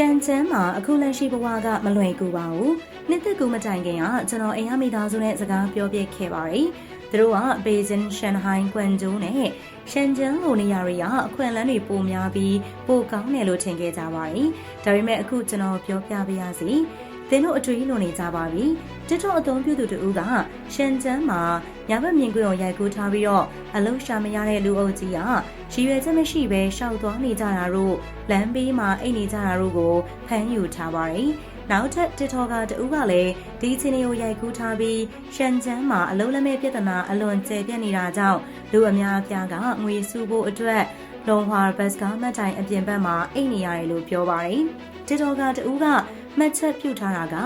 တန်ချမ်းမှာအခုလက်ရှိဘဝကမလွယ်ကူပါဘူး။နှစ်သက်ကူမတိုင်ခင်ကကျွန်တော်အိမ်ရမိသားစုနဲ့စကားပြောပြခဲ့ပါတယ်။သူတို့ကဘေဂျင်၊ရှန်ဟိုင်း၊ကွမ်ကျိုးနဲ့ရှန်ကျန်းလိုနေရာတွေကအခွင့်အလမ်းတွေပိုများပြီးပိုကောင်းတယ်လို့ထင်ခဲ့ကြပါတယ်။ဒါပေမဲ့အခုကျွန်တော်ပြောပြပါရစေ။ သင်တို့အတွေ့အလွန်နေကြပါပြီ။ TikTok အသုံးပြုသူတူကရှန်ကျန်းမှာညာဘက်မြင်ကွင်းကိုရိုက်ကူးထားပြီးတော့အလုံးရှာမရတဲ့လူအုပ်ကြီးကရည်ရွယ်ချက်မရှိဘဲရှောက်သွားနေကြတာတို့လမ်းဘေးမှာအိတ်နေကြတာတို့ကိုဖမ်းယူထားပါတယ်။နောက်ထပ် TikTok ကတူကလည်းဒီအချင်းကိုရိုက်ကူးထားပြီးရှန်ကျန်းမှာအလုံးလက်မဲ့ပြဿနာအလွန်ကျယ်ပြန့်နေတာကြောင့်လူအများအပြားကငွေစုဖို့အတွက်လုံဟွာဘတ်စကားမှတ်တိုင်အပြင်ဘက်မှာအိတ်နေရတယ်လို့ပြောပါတယ်။ TikTok ကတူက မှတ်ချက်ပြုထားတာက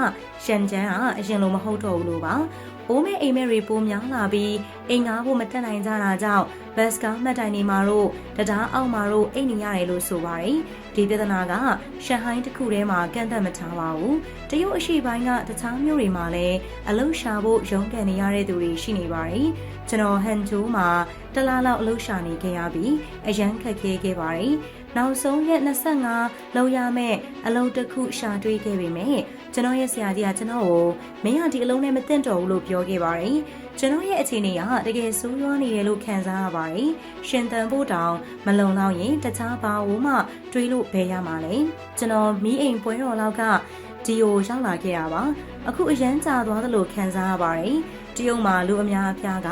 ရှန်ကျန်းကအရင်လိုမဟုတ်တော့ဘူးလို့ပါ။အိုးမဲအိမ်မဲတွေပိုများလာပြီးအိမ်ငါဖို့မတက်နိုင်ကြတာကြောင့်ဘတ်စကားမှတ်တိုင်နေမှာတော့တရားအောက်မှာတော့အိမ်နေရတယ်လို့ဆိုပါတယ်။ဒီပြဿနာကရှန်ဟိုင်းတစ်ခုထဲမှာကန့်သက်မထားပါဘူး။တရုတ်အရှိပိုင်းကတခြားမြို့တွေမှာလည်းအလုရှာဖို့ရုန်းကန်နေရတဲ့သူတွေရှိနေပါတယ်။ကျွန်တော်ဟန်ချိုးမှာတလားလောက်အလုရှာနေခဲ့ရပြီးအရန်ခက်ခဲခဲ့ပါတယ်။ နောက်ဆုံးရက်25လောက်ရမဲ့အလုံးတစ်ခုရှာတွေ့ခဲ့ပေမဲ့ကျွန်တော်ရဲ့ဆရာကြီးကကျွန်တော်ကိုမင်းဟာဒီအလုံးနဲ့မသင့်တော်ဘူးလို့ပြောခဲ့ပါတယ်။ကျွန်တော်ရဲ့အခြေအနေကတကယ်ဆိုးရွားနေတယ်လို့ခံစားရပါတယ်။ရှင်သန်ဖို့တောင်မလုံလောက်ရင်တခြားဘာဝမှတွေးလို့ဘယ်ရမှာလဲ။ကျွန်တော်မီးအိမ်ပွဲတော်လောက်ကဒီကိုရောက်လာခဲ့ရပါ။အခုအရန်ကြာသွားသလိုခံစားရပါတယ်။တရုတ်မှာလူအများအပြားက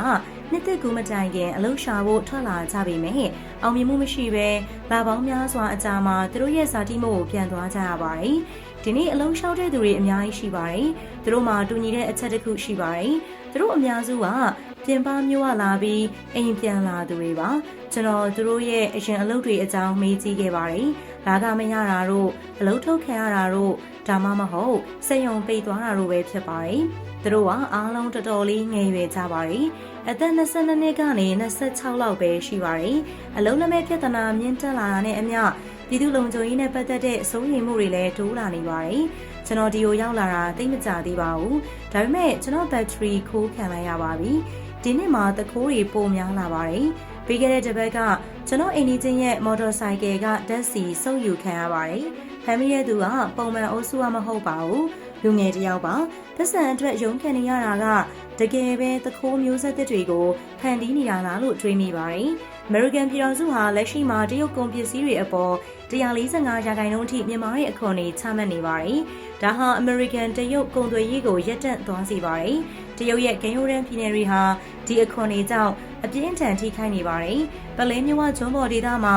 နှစ်သက်ကူမတိုင်ခင်အလုရှာဖို့ထွက်လာကြပေမဲ့အောင်မြင်မှုမရှိဘဲလာပေါင်းများစွာအကြာမှာသူတို့ရဲ့ဇာတိမို့ကိုပြန်သွားကြရပါတယ်။ဒီနေ့အလုံးလျှောက်တဲ့သူတွေအများကြီးရှိပါတယ်။သူတို့မှာတူညီတဲ့အချက်တစ်ခုရှိပါတယ်။သူတို့အများစုကပြင်ပမျိုးကလာပြီးအိမ်ပြန်လာသူတွေပါ။ကျွန်တော်သူတို့ရဲ့အရင်အလုပ်တွေအကြောင်းမေးကြည့်ခဲ့ပါတယ်။ လာကမရတာတို့အလုပ်ထုတ်ခံရတာတို့ဒါမှမဟုတ်စက်ရုံပိတ်သွားတာတို့ပဲဖြစ်ပါတယ်။သူတို့ကအားလုံးတော်တော်လေးငယ်ရွယ်ကြပါတယ်။အသက်22နှစ်ကနေ26လောက်ပဲရှိပါတယ်။အလုံးလက်မဲ့ပြဿနာမြင့်တက်လာတာနဲ့အမျှပြည်သူလုံခြုံရေးနဲ့ပတ်သက်တဲ့အစိုးရမှုတွေလည်းတိုးလာနေပါတယ်။ကျွန်တော်ဒီကိုရောက်လာတာသိမကြသေးပါဘူး။ဒါပေမဲ့ကျွန်တော်ဘက်ထရီခိုးခံလိုက်ရပါပြီ။ဒီနေ့မှာတခိုးတွေပိုများလာပါတယ်။ ပြီးခဲ့တဲ့တစ်ပတ်ကကျွန်တော်အိမ်ကြီးချင်းရဲ့မော်တော်ဆိုင်ကယ်ကဓာတ်စီစုပ်ယူခံရပါတယ်။ဖမ်းမိတဲ့သူကပုံမှန်အုပ်စုကမဟုတ်ပါဘူး။လူငယ်တယောက်ပါ။ပတ်စံအတွက်ရုံးခံနေရတာကတကယ်ပဲသခိုးမျိုးဆက်သစ်တွေကိုဖန်တီးနေတာလားလို့တွေးမိပါတယ်။ American ပြည်တော်စုဟာလက်ရှိမှာတရုတ်ကုန်ပစ္စည်းတွေအပေါ်145ရာခိုင်နှုန်းအထိမြန်မာရဲ့အခွန်တွေချမှတ်နေပါတယ်။ဒါဟာ American တရုတ်ကုန်သွယ်ရေးကိုရပ်တန့်သွားစေပါတယ်။တရုတ်ရဲ့ဂိမ်းရိုးရန်ပြည်နယ်တွေဟာဒီအခွန်တွေကြောင့် အပြင်းထန်ထိခိုက်နေပါတယ်။ပလဲမြဝကျွန်းပေါ်ဒေသမှာ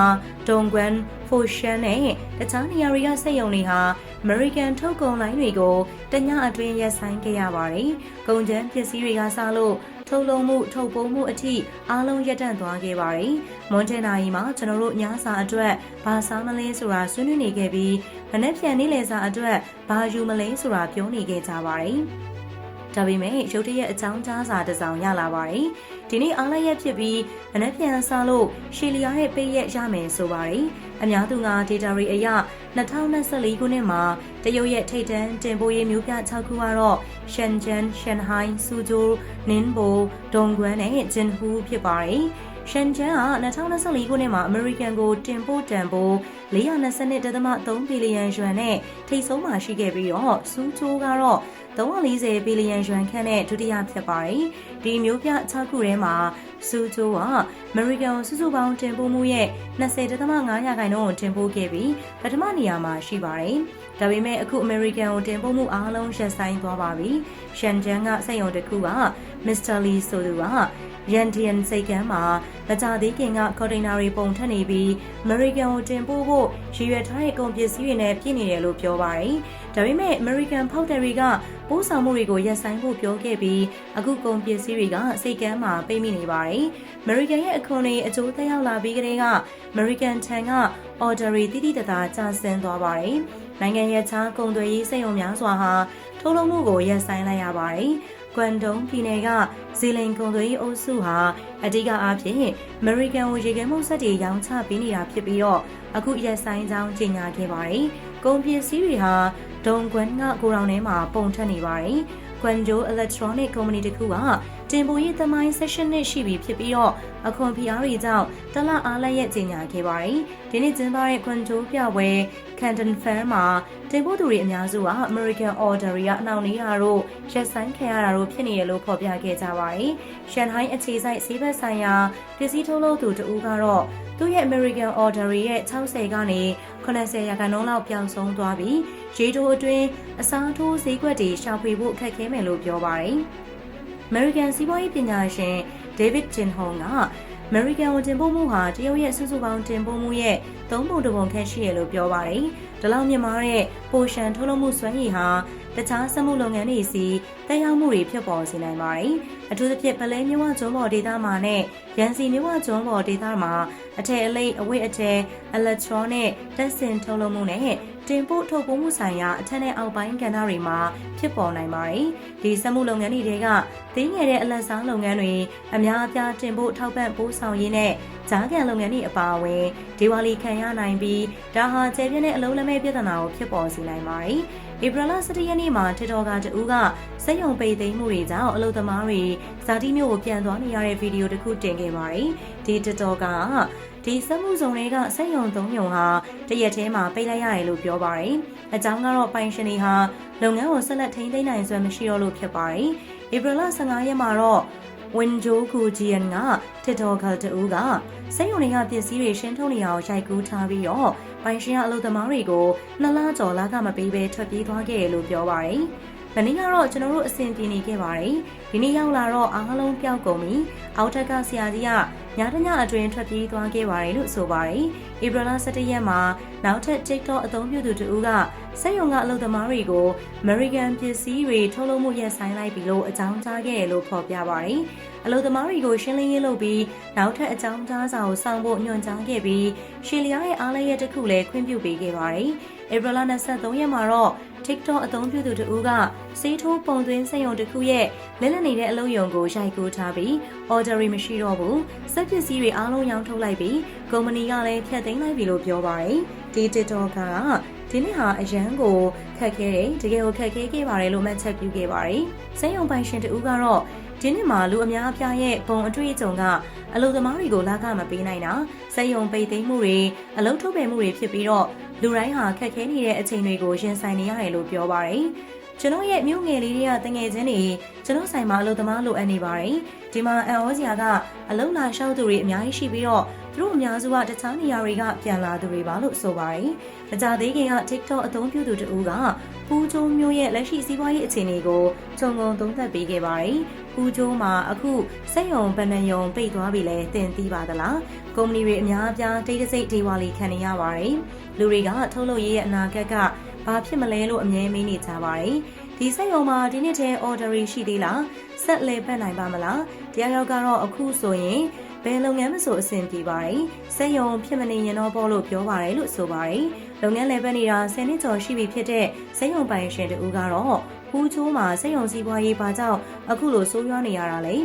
ဒုံကွမ်၊ဖိုရှန်နဲ့တခြားနေရာတွေကစက်ရုံတွေဟာ American ထုတ်ကုန်လိုင်းတွေကိုတညအတွင်းရပ်ဆိုင်းခဲ့ရပါတယ်။ကုန်ကျန်းပစ္စည်းတွေကစလို့ထုတ်လုံးမှုထုတ်ပိုးမှုအထိအားလုံးရပ်တန့်သွားခဲ့ပါတယ်။မွန်ချန်နာရီမှာကျွန်တော်တို့ညစာအတွက်ဘာစားမလဲဆိုတာဆွေးနွေးနေခဲ့ပြီးမနေ့ပြန်နေ့လယ်စာအတွက်ဘာယူမလဲဆိုတာပြောနေခဲ့ကြပါတယ်။ ဒါပေမဲ့ရုတ်တရက်အကြောင်းကြားစာတစ်စောင်ရလာပါတယ်။ဒီနေ့အားလရက်ဖြစ်ပြီးမနေ့ပြန်စားလို့ရှီလီယာရဲ့ပေးရက်ရမယ်ဆိုပါတယ်။အများသူကဒေတာရီအရ2024ခုနှစ်မှာတရုတ်ရဲ့ထိပ်တန်းတင်ပို့ရေးမျိုးပြ6ခုကတော့ရှန်ဂျန်၊ရှန်ဟိုင်း၊ဆူဂျို၊နင်းဘို၊ဒုံကွမ်နဲ့ဂျင်ဟူဖြစ်ပါတယ်။ရှန်ဂျန်က2024ခုနှစ်မှာအမေရိကန်ကိုတင်ပို့တန်ဖိုး422.3ဘီလီယံယွမ်နဲ့ထိပ်ဆုံးမှာရှိခဲ့ပြီးတော့စူးချိုးကတော့ 340ဘီလီယံယွမ်ခန့်နဲ့ဒုတိယဖြစ်ပါတယ်။ဒီမျိုးပြ6ခုထဲမှာစူးချိုးကအမေရိကန်စုစုပေါင်းတင်ပို့မှုရဲ့20.5ရာခိုင်နှုန်းကိုတင်ပို့ခဲ့ပြီးပထမနေရာမှာရှိပါတယ်။ ဒါပေမဲ့အခုအမေရိကန်ကိုတင်ပို့မှုအားလုံးရပ်ဆိုင်းသွားပါပြီ။ရှန်ဂျန်ကစက်ရုံတစ်ခုကမစ္စတာလီဆိုသူကရန်ဒီယန်စိတ်ကမ်းမှာမကြသေးခင်ကကွန်တိန်နာတွေပုံထက်နေပြီးအမေရိကန်ကိုတင်ပို့ဖို့ရည်ရွယ်ထားတဲ့ကုန်ပစ္စည်းတွေနဲ့ပြည့်နေတယ်လို့ပြောပါတယ်။ဒါပေမဲ့အမေရိကန်ဖောက်တယ်တွေကပိုးဆောင်မှုတွေကိုရပ်ဆိုင်းဖို့ပြောခဲ့ပြီးအခုကုန်ပစ္စည်းတွေကစိတ်ကမ်းမှာပိတ်မိနေပါတယ်။ American ရဲ့အခွန်တွေအကျိုးသက်ရောက်လာပြီးကတည်းက American ထံက order တွေတိတိတသားကျဆင်းသွားပါတယ်။ နိုင်ငံရဲ့ခြားကုန်သွယ်ရေးစိတ်ယုံများစွာဟာထုတ်လုပ်မှုကိုရပ်ဆိုင်းလိုက်ရပါတယ်။ကွမ်တုံပြည်နယ်ကဇီလင်ကုန်သွယ်ရေးအုပ်စုဟာအဓိကအားဖြင့် American ကိုရေခဲမှုဆက်တွေရောင်းချပေးနေတာဖြစ်ပြီးတော့အခုရက်ဆိုင်ကြောင်းကြေညာခဲ့ပါတယ်။ကုန်ပစ္စည်းတွေဟာဒုံကွမ်ကကိုရောင်ထဲမှာပုံထက်နေပါတယ်။ကွမ်ဂျို Electronic Company တခုက တတင်ပိုရေးသမိုင်း16နှစ်ရှိပြီဖြစ်ပြီးတော့အခွန်ဖီအားတွေကြောင့်တလအားလက်ရက်ကြီးညာခဲ့ပါတယ်။ဒီနေ့ကျင်းပတဲ့ခွန်တိုးပြပွဲ Canton Fair မှာတင်ပို့သူတွေအများစုက American Order တွေကအနှောင့်နှေးတာတို့ရက်ဆိုင်ခံရတာတို့ဖြစ်နေရလို့ဖော်ပြခဲ့ကြပါတယ်။ရှန်ဟိုင်းအခြေစိုက်ဈေးဘက်ဆိုင်ရာပစ္စည်းထုတ်လုပ်သူတဦးကတော့သူ့ရဲ့ American Order ရဲ့60ကနေ80ရာခိုင်နှုန်းလောက်ပြောင်းဆုံးသွားပြီးရေတိုအတွင်းအစားထိုးဈေးကွက်တွေရှာဖွေဖို့အခက်ခဲမယ်လို့ပြောပါတယ်။ American စီးပွားရေးပညာရှင် David Jinhong က American ကိုတင်ပို့မှုဟာတရုတ်ရဲ့စုစုပေါင်းတင်ပို့မှုရဲ့သုံးပုံတစ်ပုံခန့်ရှိရလို့ပြောပါတယ်။ဒီလောက်မြင့်မားတဲ့ပိုရှန်ထုတ်လုပ်မှုစွမ်းရည်ဟာတခြားစက်မှုလုပ်ငန်းတွေစီတက်ရောက်မှုတွေဖြစ်ပေါ်စေနိုင်ပါတယ်။အထူးသဖြင့်ပလဲမြဝကျွန်းပေါ်ဒေသမှာနဲ့ရန်စီမြဝကျွန်းပေါ်ဒေသမှာအထည်အလိပ်အဝတ်အထည် electronic တက်စင်ထုတ်လုပ်မှုနဲ့ တင်ပို့ထုတ်ပိုးမှုဆိုင်ရာအထက်နဲ့အောက်ပိုင်းကဏ္ဍတွေမှာဖြစ်ပေါ်နိုင်ပါတယ်။ဒီစက်မှုလုပ်ငန်းတွေကသေးငယ်တဲ့အလက်စားလုပ်ငန်းတွေအများအပြားတင်ပို့ထောက်ပံ့ပို့ဆောင်ရေးနဲ့ကြားကန်လုပ်ငန်းတွေအပါအဝင်ဒီဝါလီခံရနိုင်ပြီးဒါဟာကျေပြင်းတဲ့အလုံးလက်မဲ့ပြဿနာကိုဖြစ်ပေါ်စေနိုင်ပါတယ်။ ဧပြီလ17ရက်နေ့မှာတစ်တော်ကတူကစက်ရုံပိတ်သိမ်းမှုတွေကြောင့်အလုပ်သမားတွေဇာတိမျိုးကိုပြန်သွားနေရတဲ့ဗီဒီယိုတစ်ခုတင်ခဲ့ပါတယ်။ဒီတစ်တော်ကဒီစက်မှုစုံတွေကစက်ရုံသုံးရုံဟာတရက်ထဲမှာပိတ်လိုက်ရတယ်လို့ပြောပါတယ်။အကြောင်းကတော့ပိုင်ရှင်တွေဟာလုပ်ငန်းကိုဆက်လက်ထိန်းသိမ်းနိုင်စွမ်းမရှိတော့လို့ဖြစ်ပါတယ်။ဧပြီလ15ရက်မှာတော့ ဝင်ဂျိုကူဂျီယန်ကတစ်တော်ကတူကစက်ရုံတွေကပစ္စည်းတွေရှင်းထုတ်နေအောင်ရိုက်ကူးထားပြီးတော့ပိုင်ရှင်ကအလုပ်သမားတွေကိုနှစ်လကျော်လာကမပေးဘဲထွက်ပြေးသွားခဲ့တယ်လို့ပြောပါတယ်။မနေ့ကတော့ကျွန်တော်တို့အဆင်ပြေနေခဲ့ပါတယ်။ဒီနေ့ရောက်လာတော့အားလုံးပျောက်ကုန်ပြီ။အောက်ထက်ကဆရာကြီးက ညတညအတွင်းထွက်ပြေးသွားခဲ့ပါတယ်လို့ဆိုပါတယ်။ဧပြီလ17ရက်မှာနောက်ထပ် TikTok အသုံးပြုသူတူကစက်ရုံကအလုပ်သမားတွေကို American ပစ္စည်းတွေထုတ်လုပ်မှုရပ်ဆိုင်းလိုက်ပြီလို့အကြောင်းကြားခဲ့တယ်လို့ဖော်ပြပါတယ်။အလုပ်သမားတွေကိုရှင်းလင်းရေးလုပ်ပြီးနောက်ထပ်အကြောင်းကြားစာကိုစောင့်ဖို့ညွှန်ကြားခဲ့ပြီးရှီလီယာရဲ့အားလည်းရဲ့တစ်ခုလည်းခွင့်ပြုပေးခဲ့ပါတယ်။ဧပြီလ23ရက်မှာတော့ TikTok အသုံးပြုသူတူကစေးထိုးပုံသွင်းစက်ရုံတစ်ခုရဲ့လက်လက်နေတဲ့အလုပ်ရုံကိုရိုက်ကူးထားပြီး order တွေမရှိတော့ဘူးစက်ပစ္စည်းတွေအားလုံးရောင်းထုတ်လိုက်ပြီးကုမ္ပဏီကလည်းဖျက်သိမ်းလိုက်ပြီလို့ပြောပါတယ်ဒီ TikTok ကဒီနေ့ဟာအရန်ကိုခက်ခဲတယ်တကယ်ကိုခက်ခဲခဲ့ပါတယ်လို့မှတ်ချက်ပြုခဲ့ပါတယ်စက်ရုံပိုင်ရှင်တူကတော့ဒီနှစ်မှာလူအများအပြားရဲ့ပုံအတွေ့အကြုံက အလုပ်သမားတွေကိုလာကမပေးနိုင်တာစက်ရုံပိတ်သိမ်းမှုတွေအလုပ်ထုတ်ပယ်မှုတွေဖြစ်ပြီးတော့လူတိုင်းဟာခက်ခဲနေတဲ့အချိန်တွေကိုရင်ဆိုင်နေရတယ်လို့ပြောပါတယ် ကျွန်တော်ရဲ့မြို့ငယ်လေးတွေကတငယ်ချင်းတွေကျွန်တော်ဆိုင်မှာအလုပ်သမားလိုအပ်နေပါတယ်ဒီမှာအန်ဩစရာကအလုပ်လာလျှောက်သူတွေအများကြီးရှိပြီးတော့သူတို့အများစုကတခြားနေရာတွေကပြန်လာသူတွေပါလို့ဆိုပါတယ်။မကြသေးခင်က TikTok အသုံးပြုသူတူကပူကျိုးမျိုးရဲ့လက်ရှိစီးပွားရေးအခြေအနေကိုခြုံငုံသုံးသပ်ပေးခဲ့ပါတယ်။ပူကျိုးမှာအခုစက်ရုံဗဏ္ဍယုံပိတ်သွားပြီလဲတင်သိပါသလား။ကုမ္ပဏီတွေအများအပြားတိတ်တဆိတ်ဒေဝါလီခံနေရပါတယ်။လူတွေကထုတ်လုပ်ရေးရဲ့အနာဂတ်က ဘာဖြစ်မလဲလို့အမြဲမေးနေကြပါတယ်။ဒီစက်ရုံမှာဒီနှစ်ထဲ order ရှိသေးလားဆက်လေပတ်နိုင်ပါမလားတရားရောက်ကတော့အခုဆိုရင်ဘယ်လုပ်ငန်းမဆိုအဆင်ပြေပါတယ်စက်ရုံဖြစ်မနေရင်တော့ပေါ့လို့ပြောပါတယ်လို့ဆိုပါတယ်လုပ်ငန်းလည်းပတ်နေတာ10နှစ်ကျော်ရှိပြီဖြစ်တဲ့စက်ရုံပိုင်ရှင်တူကတော့ဟူးချိုးမှာစက်ရုံစီးပွားရေးပါကြောင့်အခုလိုဆိုးရွားနေရတာလေ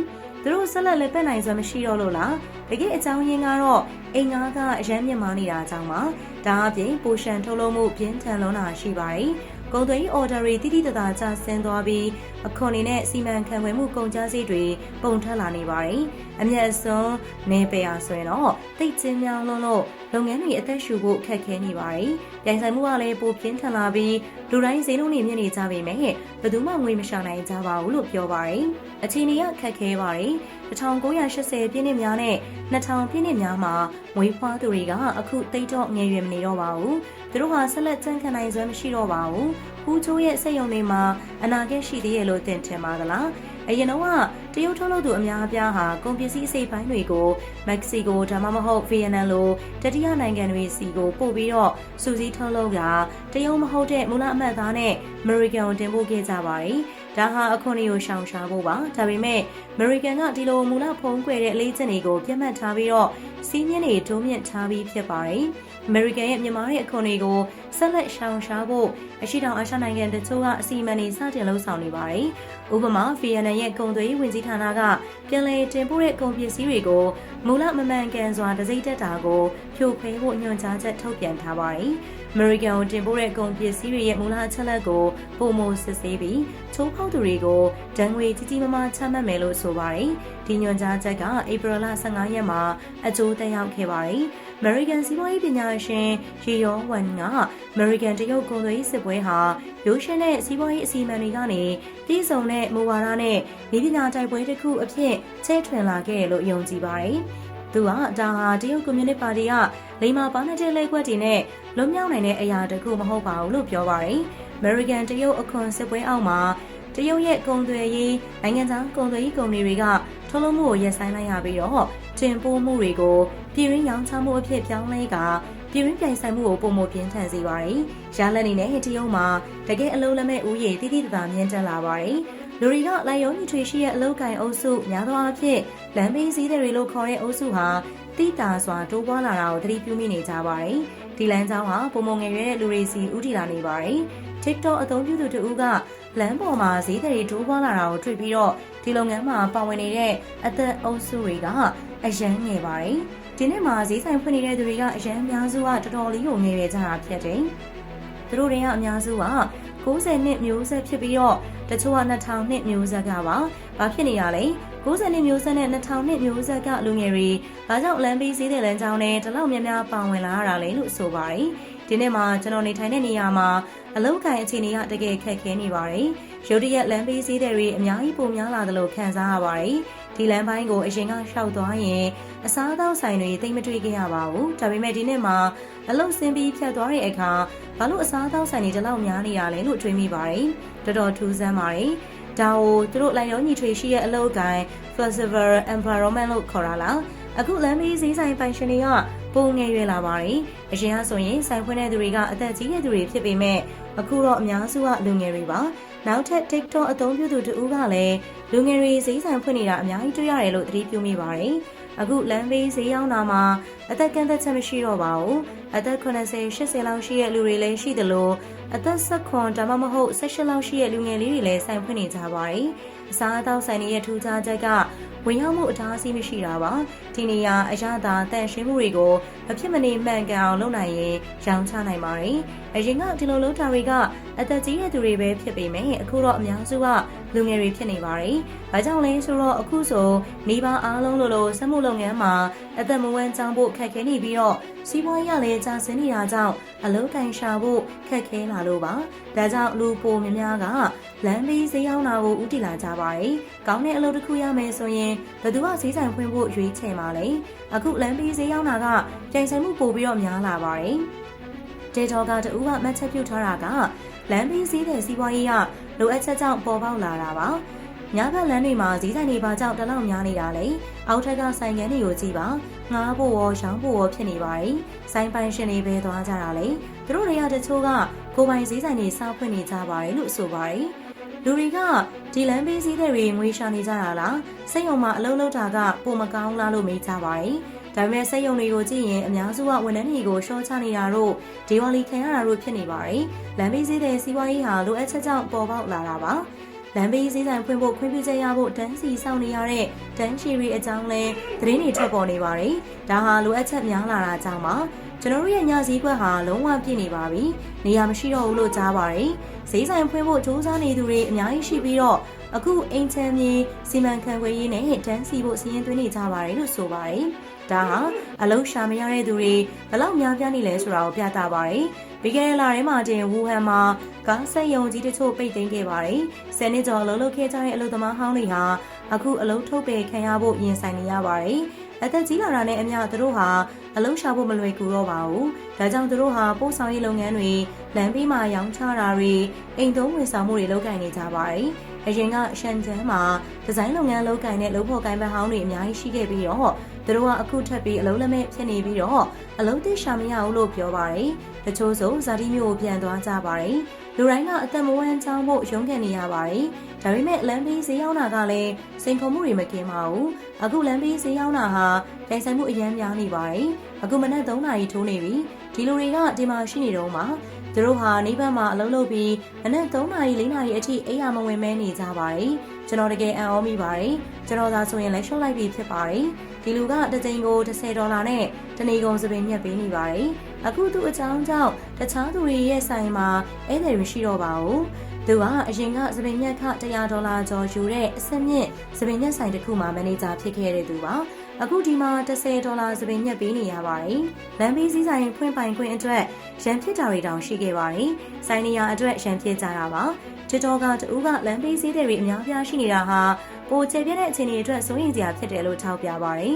သူတို့ဆက်လက်လည်းပတ်နိုင်စွမ်းမရှိတော့လို့လားတကယ်အကြောင်းရင်းကတော့အိမ်ငါးကအရန်မြင့်မားနေတာကြောင့်ပါဒါအပြင်ပိုရှန်ထုတ်လုပ်မှုပြင်းထန်လွန်းတာရှိပါတယ်ကုန်သွယ်ရေး order တွေတိတိတသာကျဆင်းသွားပြီး အခွန်တွေနဲ့စီမံခန့်ခွဲမှုကုန်ကျစရိတ်တွေပုံထက်လာနေပါတယ်။အမျက်အစွန်းနေပယ်အားဆိုရင်တော့တိတ်ကျင်းများလုံးလို့လုပ်ငန်းတွေအသက်ရှူဖို့ခက်ခဲနေပါတယ်။ရိုင်ဆိုင်မှုကလည်းပိုပြင်းထန်လာပြီးလူတိုင်းဈေးနှုန်းတွေမြင့်နေကြပေမဲ့ဘယ်သူမှငွေမရှာနိုင်ကြပါဘူးလို့ပြောပါတယ်။အခြေအနေကခက်ခဲပါတယ်။1980ပြည့်နှစ်များနဲ့2000ပြည့်နှစ်များမှာမွေးဖွားသူတွေကအခုတိတ်တော့ငယ်ရွယ်မနေတော့ပါဘူး။သူတို့ဟာဆက်လက်ကြံ့ခံနိုင်စွမ်းမရှိတော့ပါဘူး။ ဟူချိုးရဲ့စက်ရုံတွေမှာအနာဂတ်ရှိသေးရဲ့လို့သင်ထင်ပါသလား။အရင်တော့ကတရုတ်ထုတ်လုပ်သူအများအပြားဟာကုန်ပစ္စည်းအစိပ်ပိုင်းတွေကိုမက္ကဆီကိုဒါမှမဟုတ်ဗီယက်နမ်လိုတတိယနိုင်ငံတွေစီကိုပို့ပြီးတော့စူးစီးထုတ်လုပ်တာတရုတ်မဟုတ်တဲ့မူလအမှတ်သားနဲ့အမေရိကန်ကိုတင်ပို့ခဲ့ကြပါတယ်။ဒါဟာအခွန်တွေကိုရှောင်ရှားဖို့ပါ။ဒါပေမဲ့အမေရိကန်ကဒီလိုမူလဖုံးကွယ်တဲ့အလေးကျင့်တွေကိုပြတ်မှတ်ထားပြီးတော့စီးမြင့်တွေတိုးမြင့်ထားပြီးဖြစ်ပါတယ်။ American ရဲ့မြန်မာရဲ့အခွန်တွေကိုဆက်လက်ရှောင်ရှားဖို့အရှိတောင်အာရှနိုင်ငံတချို့ကအစီအမံတွေစတင်လှုပ်ဆောင်နေပါတယ်။ဥပမာဗီယက်နမ်ရဲ့ကုန်သွယ်ရေးဝန်ကြီးဌာနကပြန်လည်တင်ပို့တဲ့ကုန်ပစ္စည်းတွေကိုမူလမမှန်ကန်စွာတစိမ့်တက်တာကိုဖြိုခွဲဖို့ညွှန်ကြားချက်ထုတ်ပြန်ထားပါတယ်။ American ကိုတင်ပို့တဲ့ကုန်ပစ္စည်းတွေရဲ့မူလအချက်လက်ကိုပုံမစစ်ဆေးပြီးချိုးဖောက်သူတွေကိုဒဏ်ငွေကြီးကြီးမားမားချမှတ်မယ်လို့ဆိုပါတယ်။ဒီညွှန်ကြားချက်ကဧပြီလ15ရက်မှာအကျိုးသက်ရောက်ခဲ့ပါတယ်။ American စီးပွားရေးပညာရှင်ရေယောဝန်က American တရုတ်ကုန်သွယ်ရေးစစ်ပွဲဟာရိုးရှင်းတဲ့စီးပွားရေးအစီအမံတွေကနေပြည်စုံတဲ့မူဝါဒနဲ့ဒီပညာတိုက်ပွဲတစ်ခုအဖြစ်ချဲ့ထွင်လာခဲ့လို့ယုံကြည်ပါတယ်။သူကဒါဟာတရုတ်ကွန်မြူနတီပါတီကလိမ္မာပါနေတဲ့လက်ခွက်တွေနဲ့လွတ်မြောက်နိုင်တဲ့အရာတခုမဟုတ်ပါဘူးလို့ပြောပါတယ်။ American တရုတ်အခွန်စစ်ပွဲအောက်မှာတရုတ်ရဲ့ကုန်သွယ်ရေးနိုင်ငံခြားကုန်သွယ်ရေးကုမ္ပဏီတွေက ထုတ်လုပ်မှုကိုရပ်ဆိုင်းလိုက်ရပြီးတော့တင်ပို့မှုတွေကိုပြည်ရင်းရောင်းချမှုအဖြစ်ပြောင်းလဲကပြည်ရင်းပြိုင်ဆိုင်မှုကိုပုံမပြင်းထန်စေပါတယ်။ရလက်နေနဲ့တရုတ်မှာတကယ်အလုံးလက်မဲ့ဥယျာဉ်တိတိတသာမြင့်တက်လာပါတယ်။လူတွေကလိုက်ရုံးညီထွေရှိရဲ့အလုတ်ကင်အုပ်စုများသောအားဖြင့်လမ်းဘေးစည်းတွေလို့ခေါ်တဲ့အုပ်စုဟာတိတာစွာတိုးပွားလာတာကိုသတိပြုမိနေကြပါတယ်။ဒီလမ်းကြောင်းဟာပုံမငယ်ရွယ်တဲ့လူတွေစီဥတီလာနေပါတယ်။ TikTok အသုံးပြုသူတို့ကလမ်းပေါ်မှာဈေးတွေတိုးပွားလာတာကိုတွေ့ပြီးတော့ ဒီလုပ်ငန်းမှာပါဝင်နေတဲ့အသက်အုပ်စုတွေကအရန်ငယ်ပါတယ်။ဒီနေ့မှာဈေးဆိုင်ဖွင့်နေတဲ့သူတွေကအရန်အများစုကတော်တော်လေးကိုငယ်ရကြတာဖြစ်တယ်။သူတို့တွေကအများစုက90နှစ်မျိုးဆက်ဖြစ်ပြီးတော့တချို့က2000နှစ်မျိုးဆက်ကပါ။ဘာဖြစ်နေရလဲ။90နှစ်မျိုးဆက်နဲ့2000နှစ်မျိုးဆက်ကလူငယ်တွေဘာကြောင့်လမ်းဘေးဈေးတဲ့လမ်းကြောင်းနဲ့တလောက်များများပါဝင်လာရတာလဲလို့ဆိုပါတယ်။ ဒီနေ့မှာကျွန်တော်နေထိုင်တဲ့နေရာမှာအလောက်ကိုင်အခြေအနေကတကယ်ခက်ခဲနေပါတယ်။ရုတ်တရက်လမ်းဘေးဈေးတွေအများကြီးပုံများလာတယ်လို့ခံစားရပါတယ်။ဒီလမ်းပိုင်းကိုအရင်ကရှောက်သွားရင်အစားအသောက်ဆိုင်တွေသိမ့်မတွေ့ခဲ့ရပါဘူး။ဒါပေမဲ့ဒီနေ့မှာအလုတ်ဆင်းပြီးဖြတ်သွားတဲ့အခါဘာလို့အစားအသောက်ဆိုင်တွေဒီလောက်များနေရလဲလို့တွေးမိပါတယ်။တော်တော်ထူးဆန်းပါတယ်။ဒါကိုသူတို့လိုက်ရောညီထွေရှိရဲ့အလုတ်ကိုင် Festival Environment လို့ခေါ်တာလား။အခုလမ်းဘေးဈေးဆိုင်ပိုင်ရှင်တွေက ပုံငယ်ရွယ်လာပါတယ်။အရင်ကဆိုရင်ဆိုင်ဖွင့်တဲ့သူတွေကအသက်ကြီးတဲ့သူတွေဖြစ်ပေမဲ့အခုတော့အများစုကလူငယ်တွေပါ။နောက်ထပ် TikTok အသုံးပြုသူတူကလည်းလူငယ်တွေဈေးဆိုင်ဖွင့်နေတာအများကြီးတွေ့ရတယ်လို့သတိပြုမိပါတယ်။အခုလမ်းဘေးဈေးရောက်တာမှာအသက်ကန့်သက်ချက်မရှိတော့ပါဘူး။အသက်80 80လောက်ရှိတဲ့လူတွေလည်းရှိသလိုအသက်16ဒါမှမဟုတ်18လောက်ရှိတဲ့လူငယ်လေးတွေလည်းဆိုင်ဖွင့်နေကြပါတယ်။ အစားအသောက်ဆိုင်တွေရဲ့ထူးခြားချက်ကဝင်ရောက်မှုအတားအဆီးမရှိတာပါဒီနေရာအရသာတန့်ရှင်းမှုတွေကိုမဖြစ်မနေမှန်ကန်အောင်လုပ်နိုင်ရင်ရောင်းချနိုင်ပါတယ်အရင်ကဒီလိုလုပ်တာတွေကအသက်ကြီးတဲ့သူတွေပဲဖြစ်ပေမဲ့အခုတော့အများစုကလူငယ်တွေဖြစ်နေပါတယ်။ဘာကြောင့်လဲဆိုတော့အခုဆိုနေပါအားလုံးလိုလိုစက်မှုလုပ်ငန်းမှာအသက်မဝမ်းကြောင်းဖို့ခက်ခဲနေပြီးတော့စီးပွားရေးကလည်းကျဆင်းနေတာကြောင့်အလုပ်ကင်ရှာဖို့ခက်ခဲလာလို့ပါ။ဒါကြောင့်လူပိုများများကလမ်းဘေးဈေးရောက်တာကိုဥတီလာကြပါတယ်။ကောင်းတဲ့အလုပ်တစ်ခုရမယ်ဆိုရင်ဘယ်သူကဈေးဆိုင်ဖွင့်ဖို့ရွေးချယ်မှာလဲ။အခုလမ်းဘေးဈေးရောက်တာကပြိုင်ဆိုင်မှုပိုပြီးတော့များလာပါတယ်။ဒေတော်ကတူကမှတ်ချက်ပြုထားတာကလမ်းဘေးဈေးတဲ့စီးပွားရေးကလိုအပ်ချက်ကြောင့်ပေါ်ပေါက်လာတာပါ။ ညဘက်လမ်းတွေမှာဈေးဆိုင်တွေပါကြောင့်တလောက်များနေတာလေ။အောက်ထက်ကဆိုင်ကန်းတွေကိုကြည့်ပါ။ငားဖို့ရောရောင်းဖို့ရောဖြစ်နေပါတယ်။ဆိုင်ပိုင်ရှင်တွေပဲသွားကြတာလေ။သူတို့တွေကတချို့ကကိုပိုင်ဈေးဆိုင်တွေစောက်ဖွင့်နေကြပါတယ်လို့ဆိုပါတယ်။လူတွေကဒီလမ်းဘေးစည်းတွေငွေရှာနေကြတာလားစိတ်ယုံမှာအလုံးလုံးတာကပုံမကောင်းလားလို့မေးကြပါတယ်ဒါပေမဲ့စိတ်ယုံတွေကိုကြည့်ရင်အများစုကဝန်ထမ်းတွေကိုရှော့ချနေတာတို့ဒေဝါလီခံရတာတို့ဖြစ်နေပါတယ်လမ်းဘေးစည်းတဲ့စီးပွားရေးဟာလိုအပ်ချက်ကြောင့်ပေါ်ပေါက်လာတာပါ လမ်းဘေးစည်းဆိုင်ဖွင့်ဖို့ခွင့်ပြုချက်ရဖို့တန်းစီစောင့်နေရတဲ့တန်းချီရီအကြောင်းလဲသတင်းတွေထွက်ပေါ်နေပါတယ်ဒါဟာလိုအပ်ချက်များလာတာကြောင့်ပါကျွန်တော်တို့ရဲ့ညစည်းကွက်ဟာလုံးဝပြည့်နေပါပြီ။နေရာမရှိတော့ဘူးလို့ကြားပါတယ်။ဈေးဆိုင်ဖွင့်ဖို့စူးစမ်းနေသူတွေအများကြီးရှိပြီးတော့အခုအိမ်ချမ်းမြေစီမံခန့်ခွဲရေးနဲ့တန်းစီဖို့စီရင်သွင်းနေကြပါတယ်လို့ဆိုပါတယ်။ဒါဟာအလုံးရှာမရတဲ့သူတွေဘလောက်များပြားနေလဲဆိုတာကိုပြသပါတယ်။ ပြီးခဲ့တဲ့လထဲမှာတင်ဝူဟန်မှာကားဆက်ယုံကြီးတချို့ပိတ်သိမ်းခဲ့ပါတယ်။ဆယ်နှစ်ကျော်အလုပ်လုပ်ခဲ့ကြတဲ့အလုပ်သမားဟောင်းတွေဟာအခုအလုပ်ထုတ်ပယ်ခံရဖို့ရင်ဆိုင်နေရပါတယ်။အသက်ကြီးလာတာနဲ့အမျှသူတို့ဟာအလုံးရှာဖို့မလွယ်ကူတော့ပါဘူး။ဒါကြောင့်သူတို့ဟာပို့ဆောင်ရေးလုပ်ငန်းတွေလမ်းဘေးမှာရောင်းချတာတွေအိမ်သုံးဝန်ဆောင်မှုတွေလုပ်ကိုင်နေကြပါတယ်။အရင်ကရှန်ကျန်းမှာဒီဇိုင်းလုပ်ငန်းလုပ်ကိုင်တဲ့လုပ်ဖို့ကိုင်ဘက်ဟောင်းတွေအများကြီးရှိခဲ့ပြီးတော့သူတို့ကအခုထပ်ပြီးအလုံးလက်မဲ့ဖြစ်နေပြီးတော့အလုံးသိရှာမရဘူးလို့ပြောပါတယ်။ တချို့ဆိုဇာတိမျိုးကိုပြန်သွားကြပါတယ်။လူတိုင်းကအသက်မဝမ်းချောင်းဖို့ရုန်းကန်နေရပါတယ်။ဒါပေမဲ့လမ်းဘေးဈေးရောက်တာကလည်းစိန်ခေါ်မှုတွေမကင်းပါဘူး။အခုလမ်းဘေးဈေးရောက်တာဟာတိုင်ဆိုင်မှုအများများနေပါတယ်။အခုမနက်3နာရီထိုးနေပြီ။ဒီလူတွေကဒီမှာရှိနေတော့မှသူတို့ဟာနေဘက်မှာအလုပ်လုပ်ပြီးမနက်3နာရီ4နာရီအထိအိယာမဝင်မဲနေကြပါတယ်။ကျွန်တော်တကယ်အံ့ဩမိပါတယ်။ကျွန်တော်သာဆိုရင်လည်းရှော့လိုက်ပြီးဖြစ်ပါတယ်။ဒီလူကတစ်ကြိမ်ကို10ဒေါ်လာနဲ့တနေကုန်စပင်ညက်ပေးနေပါတယ်။ အခုသူအကြောင်းကြောင့်တခြားသူတွေရဲ့ဆိုင်မှာဧည့်သည်တွေရှိတော့ပါဘူးသူကအရင်ကစပင်မြတ်ခ100ဒေါ်လာကျော်ယူတဲ့အစက်မြင့်စပင်မြတ်ဆိုင်တစ်ခုမှာမန်နေဂျာဖြစ်ခဲ့တဲ့သူပါအခုဒီမှာ10ဒေါ်လာစပင်မြတ်ပေးနေရပါတယ်လမ်းဘေးစည်းဆိုင်ဖွင့်ပိုင်ခွင့်အတွက်ရန်ဖြစ်တာတွေတောင်ရှိခဲ့ပါတယ်ဆိုင်နေရာအတွက်ရန်ဖြစ်ကြတာပါချစ်တော်ကတူကလမ်းဘေးစည်းတွေအများပြားရှိနေတာဟာပိုကျပြတဲ့အခြေအနေအတွက်စိုးရင်စရာဖြစ်တယ်လို့ထောက်ပြပါတယ်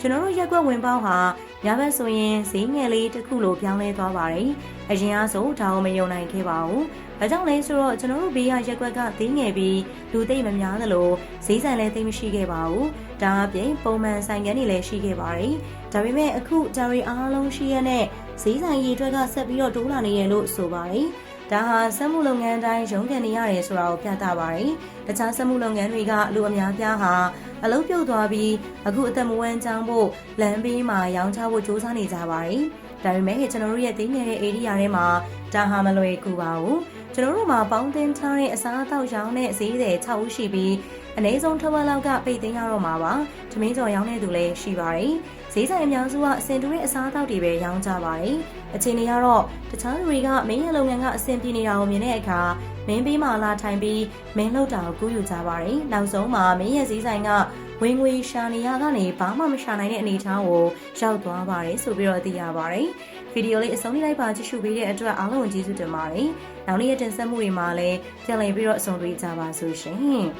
ကျွန်တော်တို့ရက်ကွက်ဝင်ပေါင်းဟာညဘက်ဆိုရင်ဈေးငယ်လေးတစ်ခုလိုပြောင်းလဲသွားပါတယ်။အရင်ကဆိုဒါကိုမယုံနိုင်ခဲ့ပါဘူး။ဒါကြောင့်လဲဆိုတော့ကျွန်တော်တို့ဘေးကရက်ကွက်ကသေးငယ်ပြီးလူသိမ့်မများသလိုဈေးဆိုင်လည်းသိမ့်မရှိခဲ့ပါဘူး။ဒါအပြင်ပုံမှန်ဆိုင်ကန်းတွေလည်းရှိခဲ့ပါတယ်။ဒါပေမဲ့အခုဒါရီအားလုံးရှိရတဲ့ဈေးဆိုင်ကြီးအတွက်ကဆက်ပြီးတော့တိုးလာနေရလို့ဆိုပါတယ်။ ဒါဟာစက်မှုလုပ်ငန်းတိုင်းရုံးကန်နေရတယ်ဆိုတာကိုပြသပါတယ်။တခြားစက်မှုလုပ်ငန်းတွေကလူအများပြားဟာအလုပ်ပြုတ်သွားပြီးအခုအသက်မဝမ်းချောင်းဖို့လမ်းဘေးမှာရောင်းချဖို့စ조사နေကြပါတယ်။ဒါပေမဲ့ကျွန်တော်တို့ရဲ့သိငယ်တဲ့ area ထဲမှာဒါဟာမလွယ်ကူပါဘူး။ကျွန်တော်တို့မှာပေါင်းတင်ထားတဲ့အစားအသောက်ရောင်းတဲ့ဈေးတွေ6ဦးရှိပြီး အနည်းဆုံးထဝက်လောက်ကပိတ်သိမ်းရတော့မှာပါ။သမင်းကျော်ရောင်းတဲ့သူလည်းရှိပါတယ်။ဈေးဆိုင်အများစုကအစင်တူတဲ့အစားအသောက်တွေပဲရောင်းကြပါတယ်။အချိန်တွေကတော့တခြားလူတွေကမင်းရဲ့လုပ်ငန်းကအဆင်ပြေနေတာကိုမြင်တဲ့အခါမင်းပေးမှလာထိုင်ပြီးမင်းလောက်တာကိုကူးယူကြပါတယ်။နောက်ဆုံးမှာမင်းရဲ့ဈေးဆိုင်ကဝင်ငွေရှာနေရကနေဘာမှမရှာနိုင်တဲ့အနေအထားကိုရောက်သွားပါတယ်ဆိုပြီးတော့သိရပါတယ်။ဗီဒီယိုလေးအဆုံးလိုက်ပါကြည့်ရှုပေးတဲ့အတွက်အားလုံးကျေးဇူးတင်ပါတယ်။နောက်နေ့ရက်တင်ဆက်မှုတွေမှာလည်းပြန်လည်ပြီးတော့အဆုံးတွေ့ကြပါစို့ရှင်။